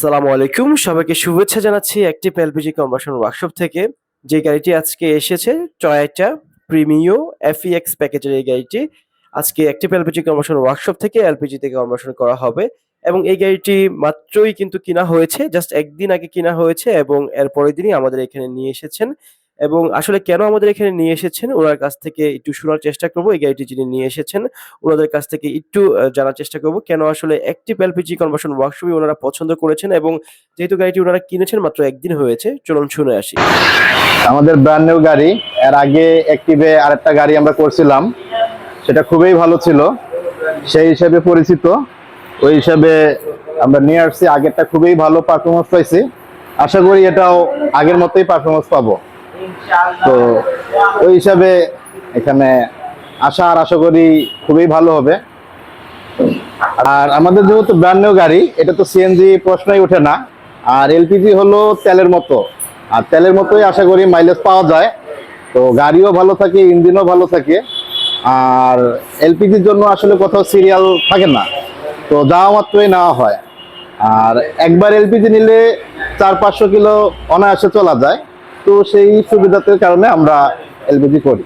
আসসালামু আলাইকুম। সবাইকে শুভেচ্ছা জানাচ্ছি একটি এলপিজি কম্বাসন ওয়ার্কশপ থেকে। যে গাড়িটি আজকে এসেছে টয়োটা প্রিমিও এফইএক্স প্যাকেজের এই গাড়িটি, আজকে একটি এলপিজি কম্বাসন ওয়ার্কশপ থেকে এলপিজি থেকে কনভার্সন করা হবে। এবং এই গাড়িটি মাত্রই কিন্তু কিনা হয়েছে জাস্ট একদিন আগে কিনা হয়েছে এবং এর পরের দিনই আমাদের এখানে নিয়ে এসেছেন। এবং আসলে কেন আমাদের এখানে নিয়ে এসেছেন? ওনার কাছ থেকে একটু শোনার চেষ্টা করব। এই গাড়িটি যিনি নিয়ে এসেছেন, ওনাদের কাছ থেকে একটু জানার চেষ্টা করব কেন আসলে একটি এলপিজি কনভার্সন ওয়ার্কশপই ওনারা পছন্দ করেছেন এবং যেহেতু গাড়িটি ওনারা কিনেছেন মাত্র একদিন হয়েছে, চলুন শুনে আসি। আমাদের ব্র্যান্ড নিউ গাড়ি, এর আগে অ্যাক্টিভে আরেকটা গাড়ি আমরা করছিলাম, সেটা খুবই ভালো ছিল। সেই হিসাবে পরিচিত, ওই হিসাবে আমরা নিয়ে আসছি। আগেরটা খুবই ভালো পারফরমেন্স পাইছি। আশা করি এটাও আগের মতোই পারফরমেন্স পাবো। তো ওই হিসাবে এখানে আশা আর আশা করি খুবই ভালো হবে। আর আমাদের যেহেতু ব্র্যান্ড নিউ গাড়ি, এটা তো সিএনজি প্রশ্নই ওঠে না। আর এলপিজি হলো তেলের মতো। আর তেলের মতোই আশা করি মাইলেজ পাওয়া যায়। তো গাড়িও ভালো থাকে, ইঞ্জিনও ভালো থাকে। আর এলপিজির জন্য আসলে কোথাও সিরিয়াল থাকে না। তো যাওয়া মাত্রই নেওয়া হয়। আর একবার এলপিজি নিলে চার পাঁচশো কিলো অনায়াসে চলা যায়। তো সেই সুবিধাতে কারণে আমরা এলপিজি করি।